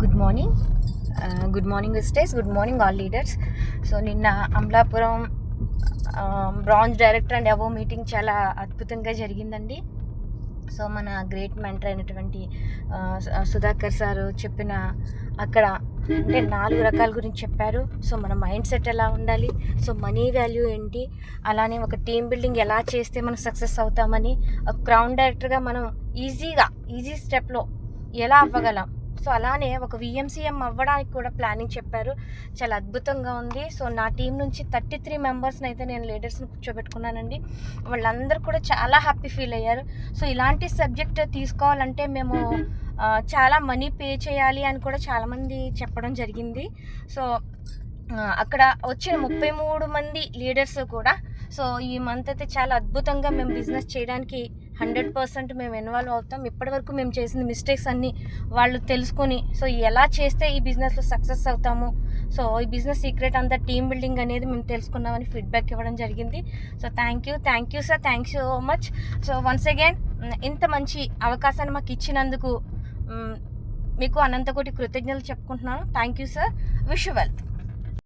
Good morning good morning విస్టేస్ good morning all leaders so నిన్న Amalapuram bronze director and అబో meeting చాలా అద్భుతంగా జరిగిందండి. సో మన గ్రేట్ మెంటర్ అయినటువంటి uh, uh, సుధాకర్ సారు చెప్పిన అక్కడ అంటే నాలుగు రకాల గురించి చెప్పారు. సో మన మైండ్ సెట్ ఎలా ఉండాలి? సో మనీ వాల్యూ ఏంటి? అలానే ఒక టీమ్ బిల్డింగ్ ఎలా చేస్తే మనం సక్సెస్ అవుతామని క్రౌన్ డైరెక్టర్గా మనం ఈజీగా ఈజీ స్టెప్లో ఎలా అవ్వగలం? సో అలానే ఒక విఎంసీఎం అవ్వడానికి కూడా ప్లానింగ్ చెప్పారు. చాలా అద్భుతంగా ఉంది. సో నా టీం నుంచి థర్టీ త్రీ మెంబర్స్ని అయితే నేను లీడర్స్ని కూర్చోబెట్టుకున్నానండి. వాళ్ళందరూ కూడా చాలా హ్యాపీ ఫీల్ అయ్యారు. సో ఇలాంటి సబ్జెక్ట్ తీసుకోవాలంటే మేము చాలా మనీ పే చేయాలి అని కూడా చాలామంది చెప్పడం జరిగింది. సో అక్కడ వచ్చిన ముప్పై మూడు మంది లీడర్స్ కూడా సో ఈ మంత్ అయితే చాలా అద్భుతంగా మేము బిజినెస్ చేయడానికి హండ్రెడ్ పర్సెంట్ మేము ఇన్వాల్వ్ అవుతాం. ఇప్పటివరకు మేము చేసిన మిస్టేక్స్ అన్నీ వాళ్ళు తెలుసుకొని సో ఎలా చేస్తే ఈ బిజినెస్లో సక్సెస్ అవుతాము? సో ఈ బిజినెస్ సీక్రెట్ అంతా టీమ్ బిల్డింగ్ అనేది మేము తెలుసుకున్నామని ఫీడ్బ్యాక్ ఇవ్వడం జరిగింది. So thank you thank you sir thank you so much so once again ఇంత మంచి అవకాశాన్ని మాకు ఇచ్చినందుకు మీకు అనంతకోటి కృతజ్ఞతలు చెప్పుకుంటున్నాను. Thank you sir wish wealth